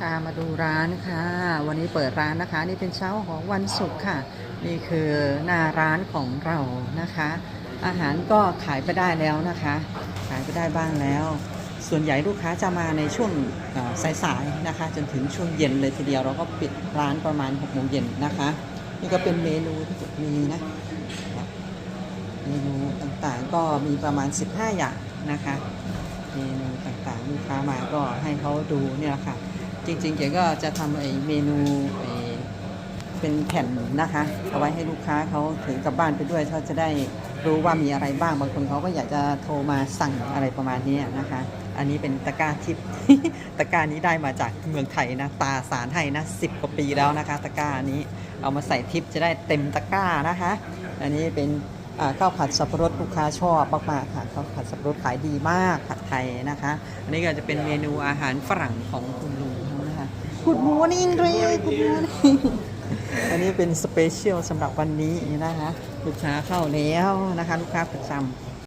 ค่ะมาดูร้านค่ะ วันนี้เปิดร้านนะคะ นี่เป็นเช้าของวันศุกร์ค่ะ นี่คือหน้าร้านของเรานะคะ อาหารก็ขายไปได้แล้วนะคะ ขายไปได้บ้างแล้ว ส่วนใหญ่ลูกค้าจะมาในช่วงสายๆนะคะ จนถึงช่วงเย็นเลยทีเดียวเราก็ปิดร้านประมาณ6โมงเย็นนะคะ นี่ก็เป็นเมนูที่มีนะเมนูต่างๆก็มีประมาณ 15 อย่างนะคะ เมนูต่างๆลูกค้ามาก็ให้เขาดูเนี่ยแหละค่ะ จริงๆเก๋ก็จะทำไอ้เมนูไอ้เป็นแผ่นนะคะเอาไว้ให้ลูกค้าเขาถือกลับบ้านไปด้วยเขาจะได้รู้ว่ามีอะไรบ้างบางคนเขาก็อยากจะโทรมาสั่งอะไรประมาณนี้นะคะ อันนี้เป็นตะกร้าทิป ตะกร้านี้ได้มาจากเมืองไทยนะตาสารให้นะสิบกว่าปีแล้วนะคะ ตะกร้านี้เอามาใส่ทิปจะได้เต็มตะกร้านะคะ อันนี้เป็นข้าวผัดสับปะรดลูกค้าชอบมากๆค่ะข้าวผัดสับปะรดขายดีมากผัดไทยนะคะ อันนี้ก็จะเป็นเมนูอาหารฝรั่งของคุณลุง Good morning เลย Good morning อันนี้เป็นสเปเชียลสำหรับวันนี้นะคะ ลูกค้าเข้าแล้วนะคะ ลูกค้าประจำ